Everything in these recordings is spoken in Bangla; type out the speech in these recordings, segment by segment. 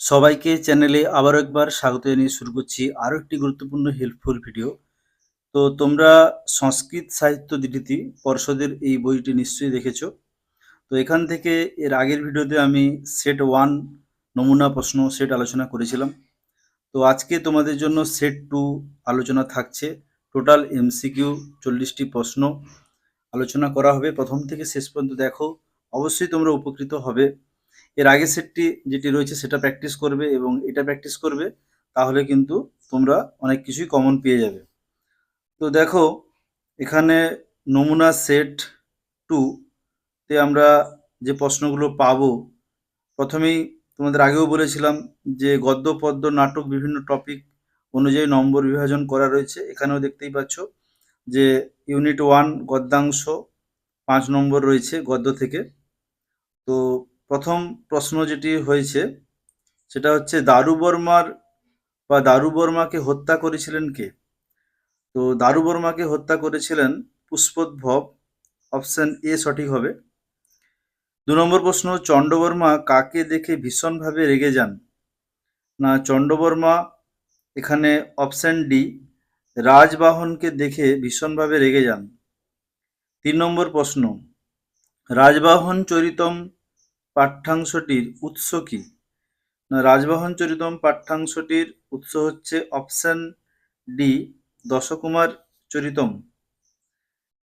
সবাইকে চ্যানেলে আবারও একবার স্বাগত জানিয়ে শুরু করছি আরও একটি গুরুত্বপূর্ণ হেল্পফুল ভিডিও তো তোমরা সংস্কৃত সাহিত্য দিটিতি পর্ষদের এই বইটি নিশ্চয়ই দেখেছ। তো এখান থেকে এর আগের ভিডিওতে আমি সেট ওয়ান নমুনা প্রশ্ন সেট আলোচনা করেছিলাম। তো আজকে তোমাদের জন্য সেট টু আলোচনা থাকছে। টোটাল এমসিকিউ চল্লিশটি প্রশ্ন আলোচনা করা হবে। প্রথম থেকে শেষ পর্যন্ত দেখো। অবশ্যই তোমরা উপকৃত হবে। এর আগের সেটটি যেটি রয়েছে সেটা প্র্যাকটিস করবে এবং এটা প্র্যাকটিস করবে, তাহলে কিন্তু তোমরা অনেক কিছুই কমন পেয়ে যাবে। তো দেখো, এখানে নমুনা সেট টু তে আমরা যে প্রশ্নগুলো পাবো, প্রথমেই তোমাদের আগেও বলেছিলাম যে গদ্য, পদ্য, নাটক, বিভিন্ন টপিক অনুযায়ী নম্বর বিভাজন করা রয়েছে। এখানেও দেখতেই পাচ্ছ যে ইউনিট ওয়ান গদ্যাংশ পাঁচ নম্বর রয়েছে গদ্য থেকে। তো প্রথম প্রশ্ন যেটি হয়েছে, সেটা হচ্ছে দারু বর্মার বা দারু বর্মাকে হত্যা করেছিলেন কে? তো দারু বর্মাকে হত্যা করেছিলেন পুষ্পোদ্ভব অপশন এ সঠিক হবে। দু নম্বর প্রশ্ন চণ্ডবর্মা কাকে দেখে ভীষণভাবে রেগে যান? না চণ্ডবর্মা এখানে অপশন ডি, রাজবাহনকে দেখে ভীষণভাবে রেগে যান। তিন নম্বর প্রশ্ন, রাজবাহন চরিতম পাঠ্যাংশটির উৎস কি? রাজবাহন চরিতম পাঠ্যাংশটির উৎস হচ্ছে অপশন ডি, দশকুমার চরিতম।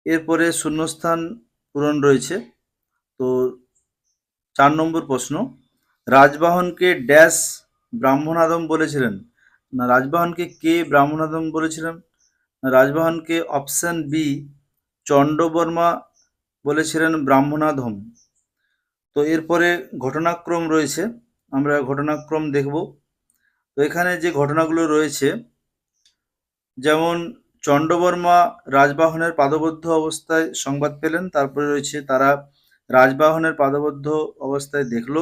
এরপরে শূন্যস্থান পূরণ রয়েছে। তো চার নম্বর প্রশ্ন, রাজবাহনকে ড্যাশ ব্রাহ্মণ ব্রাহ্মণাদম বলেছিলেন। না, রাজবাহনকে কে ব্রাহ্মণাদম বলেছিলেন? রাজবাহনকে অপশন বি চণ্ডবর্মা বলেছিলেন ব্রাহ্মণাধম তো এরপরে ঘটনাক্রম রয়েছে, আমরা ঘটনাক্রম দেখব। তো এখানে যে ঘটনাগুলো রয়েছে, যেমন চণ্ডবর্মা রাজবাহনের পাদবদ্ধ অবস্থায় সংবাদ পেলেন, তারপরে রয়েছে তারা রাজবাহনের পাদবদ্ধ অবস্থায় দেখল।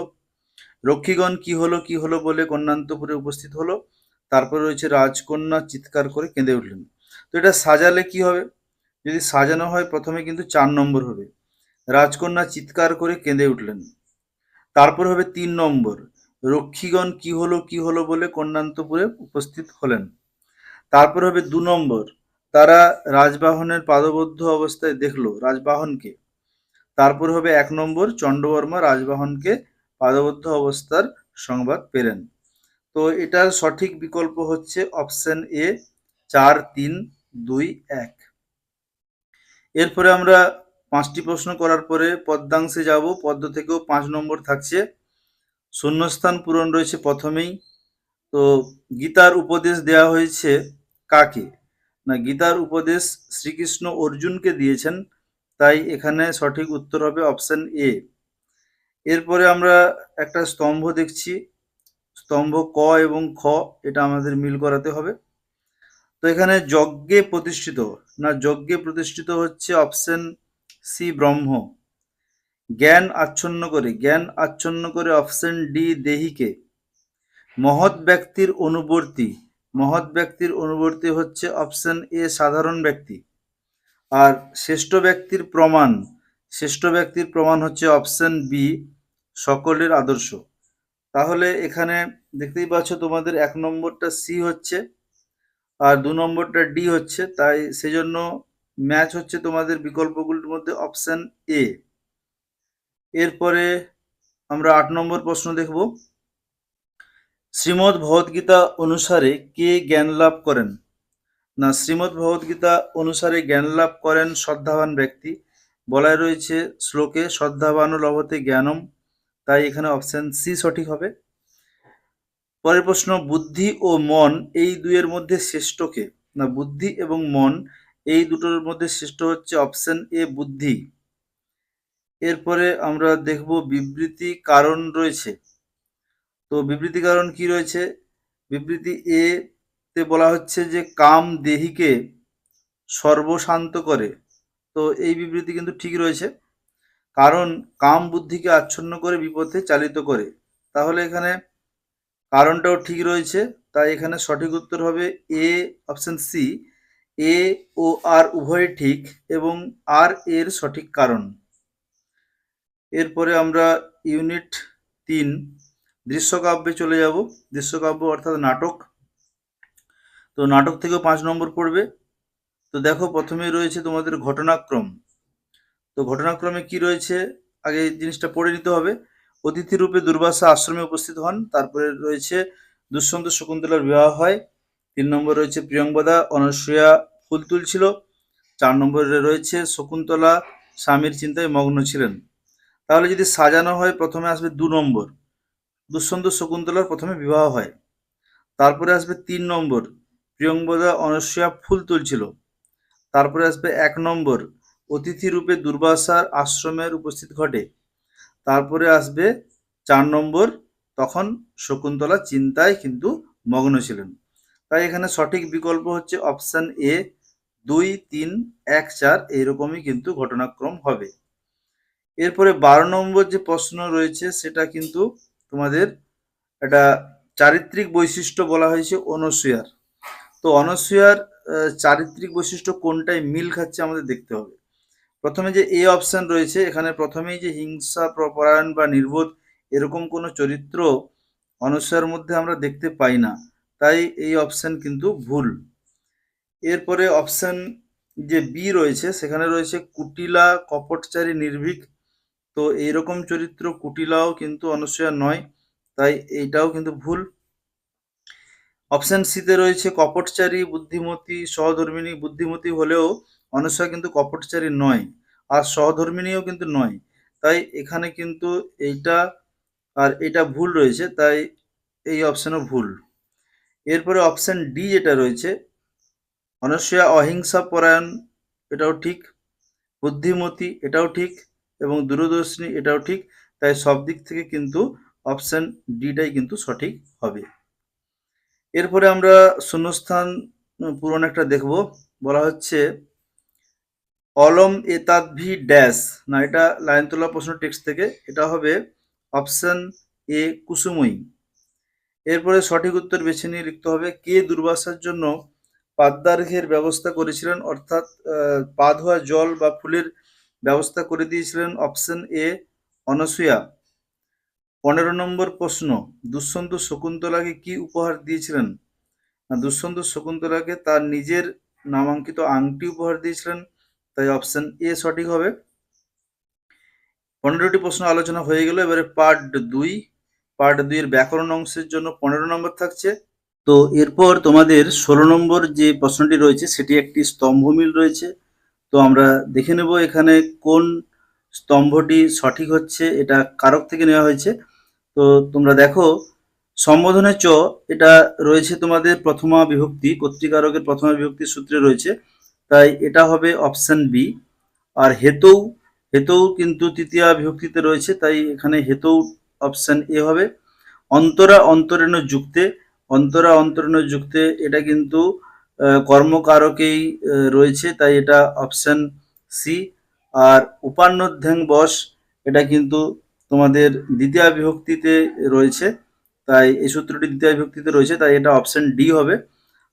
রক্ষীগণ কি হলো কি হলো বলে কন্যান্তপুরে উপস্থিত হলো, তারপরে রয়েছে রাজকন্যা চিৎকার করে কেঁদে উঠলেন। তো এটা সাজালে কি হবে? যদি সাজানো হয়, প্রথমে কিন্তু চার নম্বর হবে। রাজকন্যা চিৎকার করে কেঁদে উঠলেন। তারপর হবে তিন নম্বর, রক্ষীগণ কি হলো কি হলো বলে কন্যান্তপুরে উপস্থিত হলেন। তারপর হবে দু নম্বর, তারা রাজবাহনের পাদবদ্ধ অবস্থায় দেখল রাজবাহনকে। তারপর হবে এক নম্বর চণ্ডবর্মা রাজবাহনকে পাদবদ্ধ অবস্থার সংবাদ পেলেন। তো এটার সঠিক বিকল্প হচ্ছে অপশন এ চার, তিন, দুই, এক। এরপরে আমরা পাঁচটি প্রশ্ন করার পরে পদ্মাংশে যাব। পদ্ম থেকেও পাঁচ নম্বর থাকছে। শূন্যস্থান পূরণ রয়েছে প্রথমেই। তো গীতার উপদেশ দেওয়া হয়েছে কাকে? না, গীতার উপদেশ শ্রীকৃষ্ণ অর্জুনকে দিয়েছেন, তাই এখানে সঠিক উত্তর হবে অপশন এ। এরপরে আমরা একটা স্তম্ভ দেখছি। স্তম্ভ ক এবং খ, এটা আমাদের মিল করাতে হবে। তো এখানে যজ্ঞে প্রতিষ্ঠিত, না, যজ্ঞে প্রতিষ্ঠিত হচ্ছে অপশন সি ব্রহ্ম। জ্ঞান আচ্ছন্ন করে, জ্ঞান আচ্ছন্ন করে অপশন ডি দেহিকে। মহৎ ব্যক্তির অনুবর্তী, মহৎ ব্যক্তির অনুবর্তী হচ্ছে অপশন এ সাধারণ ব্যক্তি। আর শ্রেষ্ঠ ব্যক্তির প্রমাণ, শ্রেষ্ঠ ব্যক্তির প্রমাণ হচ্ছে অপশন বি সকলের আদর্শ। তাহলে এখানে দেখতেই পাচ্ছ তোমাদের এক নম্বরটা সি হচ্ছে আর দু নম্বরটা ডি হচ্ছে, তাই সেজন্য ম্যাচ হচ্ছে তোমাদের বিকল্পগুলির মধ্যে অপশন এ এরপরে আমরা আট নম্বর প্রশ্ন দেখব। শ্রীমদ্ ভগবদ্গীতা অনুসারে কে জ্ঞান লাভ করেন? না, শ্রীমদ্ ভগবদ্গীতা অনুসারে জ্ঞান লাভ করেন শ্রদ্ধাবান ব্যক্তি। বলাই রয়েছে, শ্লোকে শ্রদ্ধাবান লভতে জ্ঞানম, তাই এখানে অপশন সি সঠিক হবে। পরের প্রশ্ন, বুদ্ধি ও মন এই দুইয়ের মধ্যে শ্রেষ্ঠকে না, বুদ্ধি এবং মন এই দুটোর মধ্যে শ্রেষ্ঠ হচ্ছে অপশন এ বুদ্ধি। এরপরে আমরা দেখব বিবৃতি কারণ রয়েছে। তো বিবৃতি কারণ কি রয়েছে? বিবৃতি এ তে বলা হচ্ছে যে কাম দেহিকে সর্বশান্ত করে। তো এই বিবৃতি কিন্তু ঠিক রয়েছে। কারণ কাম বুদ্ধিকে আচ্ছন্ন করে বিপথে চালিত করে। তাহলে এখানে কারণটাও ঠিক রয়েছে। তাই এখানে সঠিক উত্তর হবে এ, অপশন সি। এ ও আর উভয় ঠিক এবং আর এর সঠিক কারণ। এরপরে আমরা ইউনিট তিন, দৃশ্যকাব্যে চলে যাব। দৃশ্যকাব্য অর্থাৎ নাটক। তো নাটক থেকেও পাঁচ নম্বর পড়বে। তো দেখো প্রথমেই রয়েছে তোমাদের ঘটনাক্রম। তো ঘটনাক্রমে কি রয়েছে? আগে জিনিসটা পড়ে নিতে হবে। অতিথি রূপে দুর্বাসা আশ্রমে উপস্থিত হন। তারপরে রয়েছে দুষ্যন্ত শকুন্তলার বিবাহ হয়। তিন নম্বর রয়েছে প্রিয়ঙ্বদা অনসূয়া ফুল তুলছিল। চার নম্বরে রয়েছে শকুন্তলা, স্বামীর চিন্তায় মগ্ন ছিলেন। তাহলে যদি সাজানো হয়, প্রথমে আসবে দু নম্বর। দুষ্যন্ত শকুন্তলার প্রথমে বিবাহ হয়। তারপরে আসবে তিন নম্বর। প্রিয়ঙ্বদা অনসূয়া ফুল তুলছিল। তারপরে আসবে এক নম্বর। অতিথি রূপে দুর্বাসার আশ্রমের উপস্থিত ঘটে। তারপরে আসবে চার নম্বর। তখন শকুন্তলা চিন্তায় কিন্তু মগ্ন ছিলেন। তাই এখানে সঠিক বিকল্প হচ্ছে অপশান এ দুই, তিন, এক, চার, এইরকমই কিন্তু ঘটনাক্রম হবে। এরপরে বারো নম্বর যে প্রশ্ন রয়েছে, সেটা কিন্তু তোমাদের একটা চারিত্রিক বৈশিষ্ট্য বলা হয়েছে অনসূয়ার তো অনসূয়ার চারিত্রিক বৈশিষ্ট্য কোনটায় মিল খাচ্ছে আমাদের দেখতে হবে। প্রথমে যে এ অপশান রয়েছে, এখানে প্রথমেই যে হিংসা প্র- পরায়ণ বা নির্বোধ এরকম কোনো চরিত্র অনসূয়ার মধ্যে আমরা দেখতে পাই না। তাই এই অপশান কিন্তু ভুল। এরপরে অপশান যে বি রয়েছে, সেখানে রয়েছে কুটিলা কপটচারী নির্ভীক। তো এইরকম চরিত্র কুটিলাও কিন্তু অনসূয়া নয়, তাই এইটাও কিন্তু ভুল। অপশান সিতে রয়েছে কপটচারী বুদ্ধিমতী সহধর্মিণী বুদ্ধিমতী হলেও অনসূয়া কিন্তু কপটচারী নয়, আর সহধর্মিণীও কিন্তু নয়। তাই এখানে কিন্তু এইটা আর এটা ভুল রয়েছে, তাই এই অপশানও ভুল। এরপরে অপশন ডি যেটা রয়েছে অনসূয়া অহিংসা পরায়ণ, এটাও ঠিক। বুদ্ধিমতী, এটাও ঠিক। এবং দূরদর্শিনী, এটাও ঠিক। তাই সব দিক থেকে কিন্তু অপশন ডিটাই কিন্তু সঠিক হবে। এরপরে আমরা শূন্যস্থান পূরণ একটা দেখব। বলা হচ্ছে, অলম এতাদভি ড্যাশ। না, এটা লাইন তোলা প্রশ্ন টেক্সট থেকে। এটা হবে অপশন এ কুসুময়ী। এরপরে সঠিক উত্তর বেছে নিয়ে লিখতে হবে, কে দুর্বাসার জন্য পাদ্যার্ঘের ব্যবস্থা করেছিলেন? অর্থাৎ পা ধোয়া জল বা ফুলের ব্যবস্থা করে দিয়েছিলেন অপশন এ, অনসূয়া। পনেরো নম্বর প্রশ্ন দুষ্যন্ত শকুন্তলাকে কি উপহার দিয়েছিলেন? না দুষ্যন্ত শকুন্তলাকে তার নিজের নামাঙ্কিত আংটি উপহার দিয়েছিলেন, তাই অপশন এ সঠিক হবে। পনেরোটি প্রশ্ন আলোচনা হয়ে গেল, এবারে পার্ট দুই। পার্ট দুইয়ের ব্যাকরণ অংশের জন্য পনেরো নম্বর থাকছে। তো এরপর তোমাদের ষোলো নম্বর যে প্রশ্নটি রয়েছে, সেটি একটি স্তম্ভমিল রয়েছে। তো আমরা দেখে নেব এখানে কোন স্তম্ভটি সঠিক হচ্ছে, এটা কারক থেকে নেওয়া হয়েছে। তো তোমরা দেখো সম্বোধনের চ, এটা রয়েছে তোমাদের প্রথমা বিভক্তি কর্তৃকারকের প্রথমা বিভক্তির সূত্রে রয়েছে। তাই এটা হবে অপশন বি। আর হেতৌ হেতৌ কিন্তু তৃতীয়া বিভক্তিতে রয়েছে, তাই এখানে হেতৌ অপশন এ হবে। অন্তরা অন্তরেণ যুক্তে, অন্তরা অন্তরেণ যুক্তে, এটা কিন্তু কর্মকারকেই রয়েছে, তাই এটা অপশন সি আর উপান্নধ্যাং বস, এটা কিন্তু তোমাদের দ্বিতীয় বিভক্তিতে রয়েছে, তাই এই সূত্রটি দ্বিতীয় বিভক্তিতে রয়েছে, তাই এটা অপশন ডি হবে।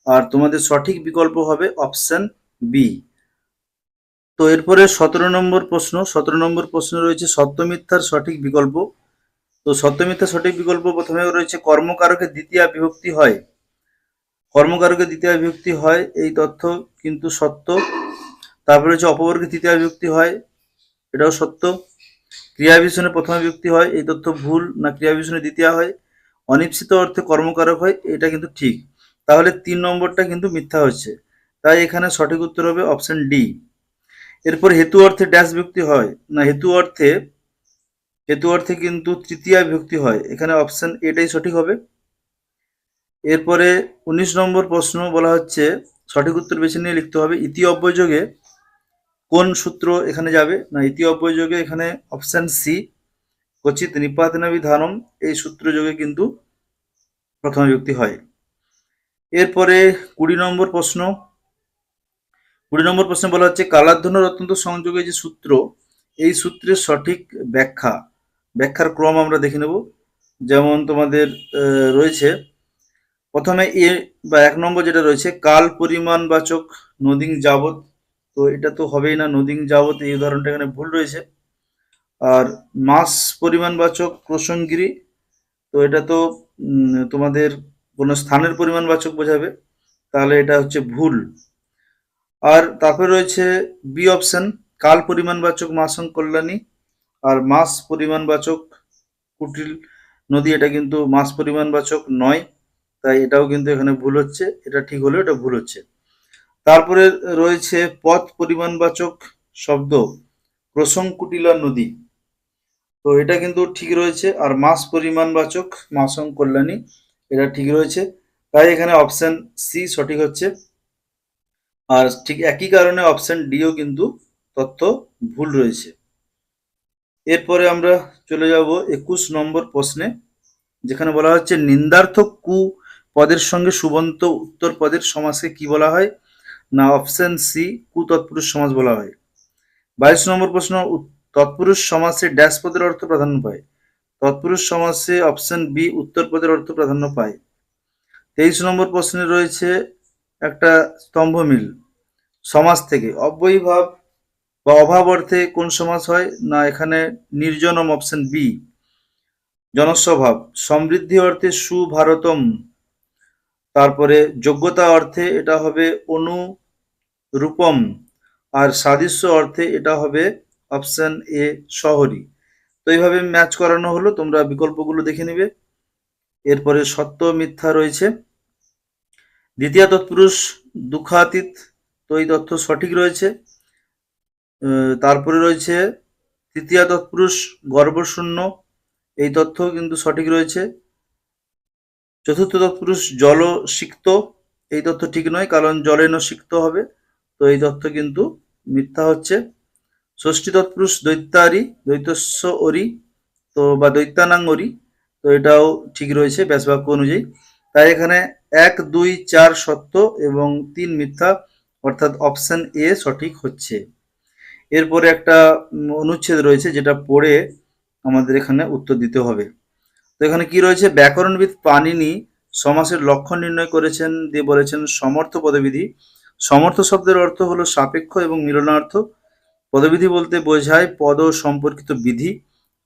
আর তোমাদের সঠিক বিকল্প হবে অপশন বি তো এরপরে সতেরো নম্বর প্রশ্ন, সতেরো নম্বর প্রশ্ন রয়েছে সত্যমিথ্যার সঠিক বিকল্প। তো সত্য মিথ্যার সঠিক বিকল্প প্রথমে রয়েছে কর্মকারকে দ্বিতীয় বিভক্তি হয়। কর্মকারকে দ্বিতীয় বিভক্তি হয় এই তথ্য, কিন্তু সত্য। তারপরে হচ্ছে অপবর্গে তৃতীয় বিভক্তি হয়, এটাও সত্য। ক্রিয়া বিশেষণে প্রথম বিভক্তি হয়, এই তথ্য ভুল না ক্রিয়া দ্বিতীয় হয়। অনিশ্চিত অর্থে কর্মকারক হয়, এটা কিন্তু ঠিক। তাহলে তিন নম্বরটা কিন্তু মিথ্যা হচ্ছে। তাই এখানে সঠিক উত্তর হবে অপশন ডি। এরপর হেতু অর্থে ড্যাশ বিভক্তি হয়। না, হেতু অর্থে হেতু অর্থে কিন্তু তৃতীয় বিভক্তি হয়। এখানে অপশন এটাই সঠিক হবে। এরপরে উনিশ নম্বর প্রশ্ন বলা হচ্ছে, সঠিক উত্তর বেছে নিয়ে লিখতে হবে, ইতি অব্যযোগে কোন সূত্র এখানে যাবে? না, ইতি অব্যযোগে এখানে অপশন সি কচিত নিপাতনা বিধানম এই সূত্র যোগে কিন্তু প্রথম বিভক্তি হয়। এরপরে কুড়ি নম্বর প্রশ্ন, কুড়ি নম্বর প্রশ্নে বলা হচ্ছে কালাধ্বন অত্যন্ত সংযোগে যে সূত্র, এই সূত্রের সঠিক ব্যাখ্যা। ব্যাখ্যার ক্রম আমরা দেখে নেব। যেমন তোমাদের রয়েছে, প্রথমে এ বা এক নম্বর যেটা রয়েছে, কাল পরিমাণ বাচক নদিং যাবত তো এটা তো হবেই না, নদিং যাবত এই উদাহরণটা এখানে ভুল রয়েছে। আর মাস পরিমাণ বাচক প্রসঙ্গিরি, তো এটা তো তোমাদের কোনো স্থানের পরিমাণ বাচক বোঝাবে, তাহলে এটা হচ্ছে ভুল। আর তারপরে রয়েছে বি অপশন, কাল পরিমাণবাচক মাসং কল্যাণী আর মাস পরিমাণবাচক, কুটিল নদী এটা কিন্তু মাস পরিমাণবাচক নয়, তাই এটাও কিন্তু এখানে ভুল হচ্ছে, এটা ঠিক হলেও এটা ভুল হচ্ছে। তারপরে রয়েছে পথ পরিমাণবাচক শব্দ, প্রসংকুটিলা নদী। তো এটা কিন্তু ঠিক রয়েছে, আর মাস পরিমাণবাচক, মাসং কল্যাণী, এটা ঠিক রয়েছে। তাই এখানে অপশান সি সঠিক হচ্ছে। আর ঠিক একই কারণে অপশন ডিও কিন্তু তথ্য ভুল রয়েছে। এরপরে আমরা চলে যাব একুশ নম্বর প্রশ্নে, যেখানে বলা হচ্ছে, নিন্দার্থক কু পদের সঙ্গে সুবন্ত উত্তর পদের সমাসকে কি বলা হয়? না, অপশন সি কু তৎপুরুষ সমাজ বলা হয়। বাইশ নম্বর প্রশ্ন তৎপুরুষ সমাসে ড্যাশ পদের অর্থ প্রাধান্য পায়। তৎপুরুষ সমাসে অপশন বি উত্তর পদের অর্থ প্রাধান্য পায়। তেইশ নম্বর প্রশ্নে রয়েছে একটা স্তম্ভ মিল সমাস থেকে। অব্যয়ীভাব বা অভাব অর্থে কোন সমাজ হয়? না, এখানে নির্জনম অপশন বি জনস্বভাব, সমৃদ্ধি অর্থে সুভারতম। তারপরে যোগ্যতা অর্থে এটা হবে অনুরূপম। আর সাদৃশ্য অর্থে এটা হবে অপশন এ শহরী। তো এইভাবে ম্যাচ করানো হলো, তোমরা বিকল্পগুলো দেখে নিবে। এরপরে সত্য মিথ্যা রয়েছে। দ্বিতীয় তৎপুরুষ, দুঃখাতীত, তো এই তথ্য সঠিক রয়েছে। তারপরে রয়েছে তৃতীয় তৎপুরুষ গর্ভশূন্য। এই তথ্য কিন্তু সঠিক রয়েছে। চতুর্থ তৎপুরুষ জল সিক্ত। এই তথ্য ঠিক নয়, কারণ জলেন সিক্ত হবে। তো এই তথ্য কিন্তু মিথ্যা হচ্ছে। ষষ্ঠী তৎপুরুষ দৈত্যারি, দৈতস্য অরি, তো বা দৈত্যানাং অরি তো এটাও ঠিক রয়েছে ব্যাসবাক্য অনুযায়ী। তাই এখানে এক, দুই, চার সত্য এবং তিন মিথ্যা, অর্থাৎ অপশন এ সঠিক হচ্ছে। এরপরে একটা অনুচ্ছেদ রয়েছে যেটা পড়ে আমাদের এখানে উত্তর দিতে হবে। তো এখানে কি রয়েছে? ব্যাকরণবিদ পানিনি সমাসের লক্ষণ নির্ণয় করেছেন, দিয়ে বলেছেন সমর্থ পদবিধি। সমর্থ শব্দের অর্থ হলো সাপেক্ষ এবং মিলনার্থ। পদবিধি বলতে বোঝায় পদ সম্পর্কিত বিধি।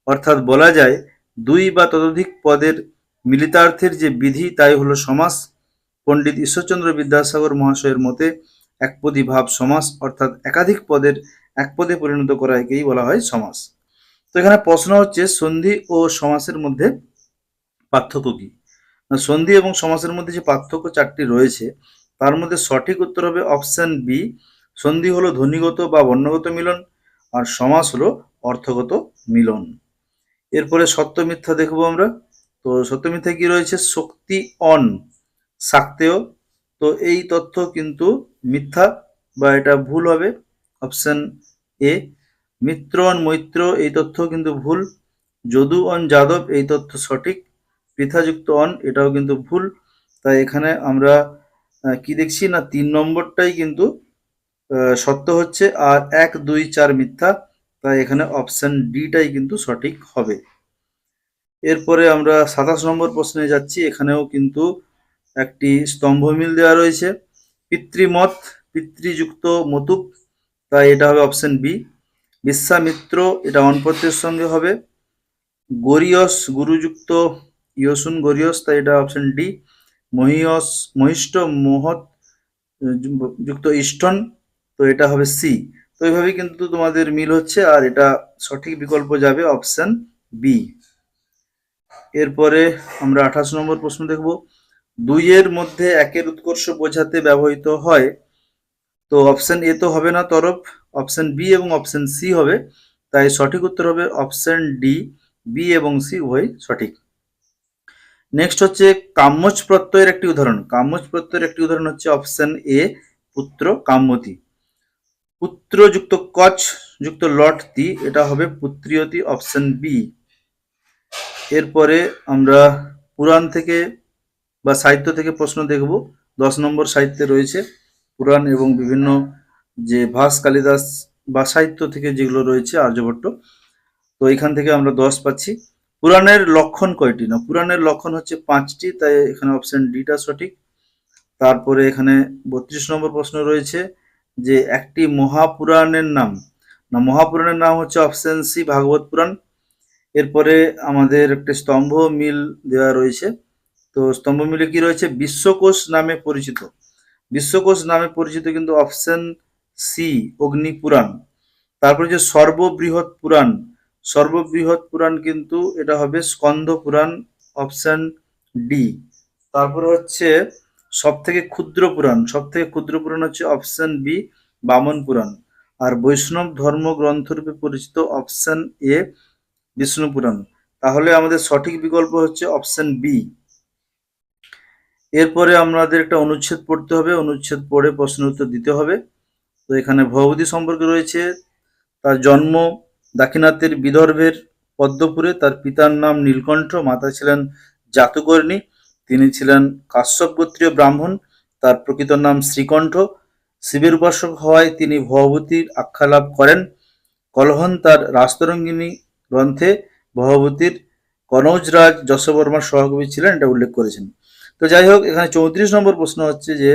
অর্থাৎ বলা যায় দুই বা ততোধিক পদের মিলিতার্থের যে বিধি, তাই হলো সমাস। পণ্ডিত ঈশ্বরচন্দ্র বিদ্যাসাগর মহাশয়ের মতে একপদী ভাব সমাস, অর্থাৎ একাধিক পদের এক পদে পরিণত করা একেই বলা হয় সমাস। তো এখানে প্রশ্ন হচ্ছে, সন্ধি ও সমাসের মধ্যে পার্থক্য কি? সন্ধি এবং সমাসের মধ্যে যে পার্থক্য চারটি রয়েছে, তার মধ্যে সঠিক উত্তর হবে অপশন বি, সন্ধি হলো ধ্বনিগত বা বর্ণগত মিলন আর সমাস হলো অর্থগত মিলন। এরপরে সত্য মিথ্যা দেখব আমরা। তো সত্য মিথ্যা কি রয়েছে? শক্তি অন শাক্তেয় তো এই তথ্য কিন্তু মিথ্যা বা এটা ভুল হবে। অপশন এ মিত্র অন মৈত্র, এই তথ্য কিন্তু ভুল। যদু অন যাদব, এই তথ্য সঠিক। পৃথাযুক্ত অন এটাও কিন্তু ভুল। তাই এখানে আমরা কি দেখছি? না, তিন নম্বরটাই কিন্তু সত্য হচ্ছে আর এক, দুই, চার মিথ্যা। তাই এখানে অপশন ডিটাই কিন্তু সঠিক হবে। এরপরে আমরা সাতাশ নম্বর প্রশ্নে যাচ্ছি। এখানেও কিন্তু একটি স্তম্ভমিল দেওয়া রয়েছে। পিতৃমত, পিতৃযুক্ত মতুপ তাই এটা হবে অপশন বি বিশ্বামিত্র, এটা অনপত্যের সঙ্গে হবে। গরিয়স, গুরুযুক্ত, ইয়সুন গরিয়স, তাই এটা অপশন ডি মহিয়স মহিষ্ট মহৎ, যুক্ত ইষ্টন, তো এটা হবে সি তো এইভাবে কিন্তু তোমাদের মিল হচ্ছে, আর এটা সঠিক বিকল্প যাবে অপশন বি এরপরে আমরা আঠাশ নম্বর প্রশ্ন দেখব। দুইয়ের মধ্যে একের উৎকর্ষ বোঝাতে ব্যবহৃত হয় তো অপশন এ তো হবে না তরফ অপশন বি এবং অপশন সি হবে, তাই সঠিক উত্তর হবে অপশন ডি বি এবং সি উভয় সঠিক। নেক্সট হচ্ছে কাম্যজ প্রত্যয়ের একটি উদাহরণ। কাম্যজ প্রত্যয়ের একটি উদাহরণ হচ্ছে অপশন এ পুত্র কাম্যতি। পুত্র যুক্ত কচ যুক্ত লট তি এটা হবে পুত্রিয়তি অপশন বি এরপরে আমরা পুরাণ থেকে বা সাহিত্য থেকে প্রশ্ন দেখব। দশ নম্বর সাহিত্যে রয়েছে। পুরাণ এবং বিভিন্ন যে ভাস কালিদাস বা সাহিত্য থেকে যেগুলো রয়েছে আর্যভট্ট, তো এখান থেকে আমরা দশ পাচ্ছি। পুরাণের লক্ষণ কয়টি? না, পুরাণের লক্ষণ হচ্ছে পাঁচটি, তাই এখানে অপশন ডিটা সঠিক। তারপরে এখানে বত্রিশ নম্বর প্রশ্ন রয়েছে যে একটি মহাপুরাণের নাম, না, মহাপুরাণের নাম হচ্ছে অপশন সি ভাগবত পুরাণ। এরপরে আমাদের একটি স্তম্ভ মিল দেওয়া রয়েছে। তো স্তম্ভ মিলে কি রয়েছে? বিশ্বকোষ নামে পরিচিত। বিশ্বকোষ নামে পরিচিত কিন্তু অপশন সি অগ্নি পুরাণ তারপরে যে সর্ববৃহৎ পুরাণ সর্ববৃহৎ পুরাণ কিন্তু এটা হবে স্কন্দ পুরাণ অপশন ডি। তারপরে হচ্ছে সব থেকে ক্ষুদ্র পুরাণ সব থেকে ক্ষুদ্র পুরাণ হচ্ছে অপশন বি, বামন পুরাণ। আর বৈষ্ণব ধর্ম গ্রন্থরূপে পরিচিত অপশন এ বিষ্ণু পুরাণ তাহলে আমাদের সঠিক বিকল্প হচ্ছে অপশন বি। এরপরে আমাদের একটা অনুচ্ছেদ পড়তে হবে, অনুচ্ছেদ পড়ে প্রশ্ন উত্তর দিতে হবে। তো এখানে ভগবতী সম্পর্কে রয়েছে, তার জন্ম দাক্ষিণাত্যের বিদর্ভের পদ্মপুরে, তার পিতার নাম নীলকণ্ঠ, মাতা ছিলেন জাতকর্ণী, তিনি ছিলেন কাশ্যপ গোত্রীয় ব্রাহ্মণ, তার প্রকৃত নাম শ্রীকণ্ঠ। শিবের উপাসক হওয়ায় তিনি ভগবতীর আখ্যা লাভ করেন। কলহন তার রাস্তরঙ্গিনী গ্রন্থে ভগবতীর কনৌজরাজ যশবর্মার সহকবি ছিলেন, এটা উল্লেখ করেছেন। তো যাই হোক, এখানে চৌত্রিশ নম্বর প্রশ্ন হচ্ছে যে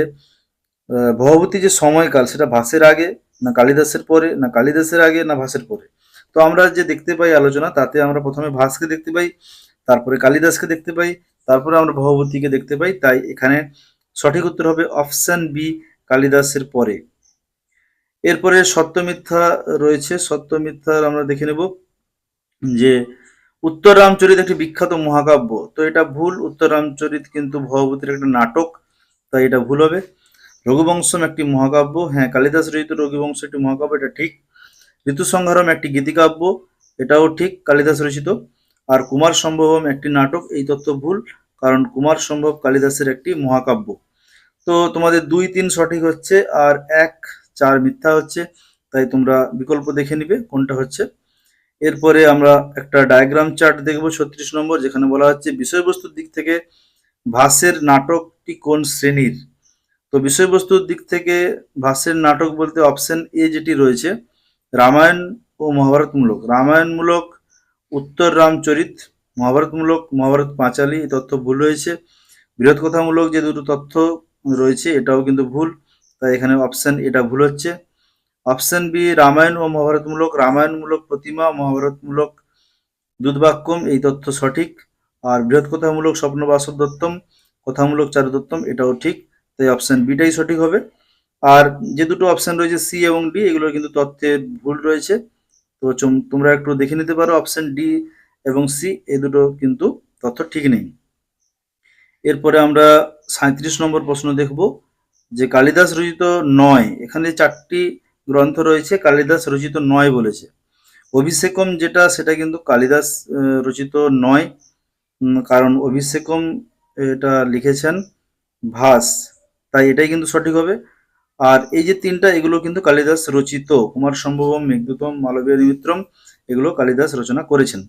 ভগবতী যে সময়কাল, সেটা ভাসের আগে না কালিদাসের পরে, না কালিদাসের আগে না ভাসের পরে? তো আমরা যে দেখতে পাই আলোচনা, তাতে আমরা প্রথমে ভাসকে দেখতে পাই, তারপরে কালিদাসকে দেখতে পাই, তারপরে আমরা ভগবতীকে দেখতে পাই। তাই এখানে সঠিক উত্তর হবে অপশন বি, কালিদাসের পরে। এরপরে সত্য মিথ্যা রয়েছে, সত্য মিথ্যার আমরা দেখে নেব যে উত্তর রামচরিত একটি বিখ্যাত মহাকাব্য। তো এটা ভুল, উত্তর রামচরিত কিন্তু ভগবতীর একটা নাটক, তাই এটা ভুল হবে। রঘুবংশম একটি মহাকাব্য হ্যাঁ কালিদাস রচিত রঘুবংশ একটি মহাকাব্য, এটা ঠিক। ঋতুসংহারম একটি গীতিকাব্য, এটাও ঠিক, কালিদাস রচিত। আর কুমার সম্ভবম একটি নাটক, এই তত্ত্ব ভুল, কারণ কুমার সম্ভব কালিদাসের একটি মহাকাব্য। তো তোমাদের দুই তিন সঠিক হচ্ছে, আর এক চার মিথ্যা হচ্ছে, তাই তোমরা বিকল্প দেখে নিবে কোনটা হচ্ছে। এরপরে আমরা একটা ডায়াগ্রাম চার্ট দেখব, ছত্রিশ নম্বর, যেখানে বলা হচ্ছে বিষয়বস্তুর দিক থেকে ভাসের নাটকটি কোন শ্রেণির? তো বিষয়বস্তুর দিক থেকে ভাসের নাটক বলতে অপশন এ যেটি রয়েছে, রামায়ণ ও মহাভারতমূলক। রামায়ণমূলক, উত্তর রামচরিত, মহাভারতমূলক, মহাভারত পাঁচালী, এই তথ্য ভুল রয়েছে। বৃহৎ কথামূলক যে দুটো তথ্য রয়েছে, এটাও কিন্তু ভুল, তাই এখানে অপশন এটা ভুল হচ্ছে। অপশন বি, রামায়ণ ও মহাভারতমূলক, রামায়ণমূলক প্রতিমা, মহাভারতমূলক দুধবাক্যম, এই তথ্য সঠিক। আর বৃহৎ কথামূলক স্বপ্ন বাসব দত্তম কথামূলক চারু দত্তম এটাও ঠিক, তাই অপশন বিটাই সঠিক হবে। আর যে দুটো অপশন রয়েছে সি এবং ডি এগুলো কিন্তু তথ্যের ভুল রয়েছে। তো তোমরা একটু দেখে নিতে পারো, অপশন ডি এবং সি এই দুটো কিন্তু তথ্য ঠিক নেই। এরপরে আমরা সাঁত্রিশ নম্বর প্রশ্ন দেখব, যে কালিদাস রচিত নয়, এখানে চারটি গ্রন্থ রয়েছে, কালিদাস রচিত নয় বলেছে। অভিষেকম যেটা, সেটা কিন্তু কালিদাস রচিত নয়। কারণ অভিষেকম এটা লিখেছেন ভাস, তাই এটাই কিন্তু সঠিক হবে। আর এই যে তিনটা, এগুলো কিন্তু কালিদাস রচিত। কুমার সম্ভবম, মেঘদূতম, মালবীয় নিমিত্রম এগুলো কালিদাস রচনা করেছেন।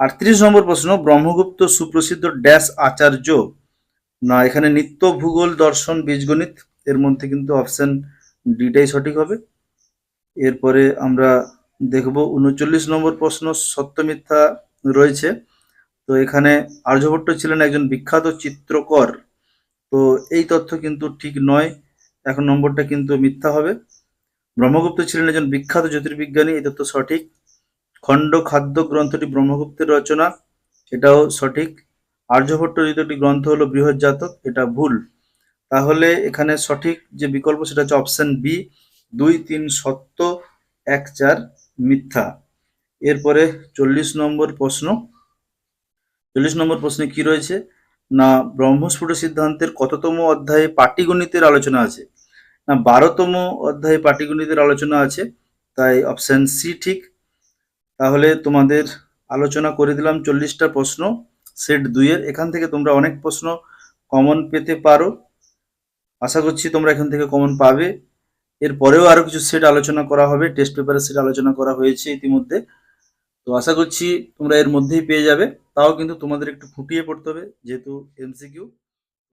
আটত্রিশ নম্বর প্রশ্ন, ব্রহ্মগুপ্ত সুপ্রসিদ্ধ ড্যাশ আচার্য। না, এখানে নিত্য ভূগোল দর্শন, বীজগণিত, এর মধ্যে কিন্তু অপশন ডিটাই সঠিক হবে। এরপরে আমরা দেখব উনচল্লিশ নম্বর প্রশ্ন, সত্য মিথ্যা রয়েছে। তো এখানে আর্যভট্ট ছিলেন একজন বিখ্যাত চিত্রকর। তো এই তথ্য কিন্তু ঠিক নয়, এখন নম্বরটা কিন্তু মিথ্যা হবে। ব্রহ্মগুপ্ত ছিলেন একজন বিখ্যাত জ্যোতির্বিজ্ঞানী, এই তথ্য সঠিক। খণ্ড খাদ্য গ্রন্থটি ব্রহ্মগুপ্তের রচনা, এটাও সঠিক। আর্যভট্ট রচিত একটি গ্রন্থ হলো বৃহৎ জাতক, এটা ভুল। তাহলে এখানে সঠিক যে বিকল্প সেটা হচ্ছে অপশন বি দুই, তিন, সত্য, এক, চার, মিথ্যা। এরপরে চল্লিশ নম্বর প্রশ্ন। চল্লিশ নম্বর প্রশ্নে কি রয়েছে? না, ব্রহ্মস্ফুট সিদ্ধান্তের কততম অধ্যায়ে পাটিগণিতের আলোচনা আছে? না, বারোতম অধ্যায়ে পাটিগণিতের আলোচনা আছে, তাই অপশান সি ঠিক। তাহলে তোমাদের আলোচনা করে দিলাম চল্লিশটা প্রশ্ন। সেট দুইয়ের। এখান থেকে তোমরা অনেক প্রশ্ন কমন পেতে পারো। আশা করছি তোমরা এখান থেকে কমন পাবে। এরপরেও আরও কিছু সেট আলোচনা করা হবে টেস্ট পেপারের সেট আলোচনা করা হয়েছে ইতিমধ্যে। তো আশা করছি তোমরা এর মধ্যেই পেয়ে যাবে। তাও কিন্তু তোমাদের একটু ফুটিয়ে পড়তে হবে, যেহেতু এমসিকিউ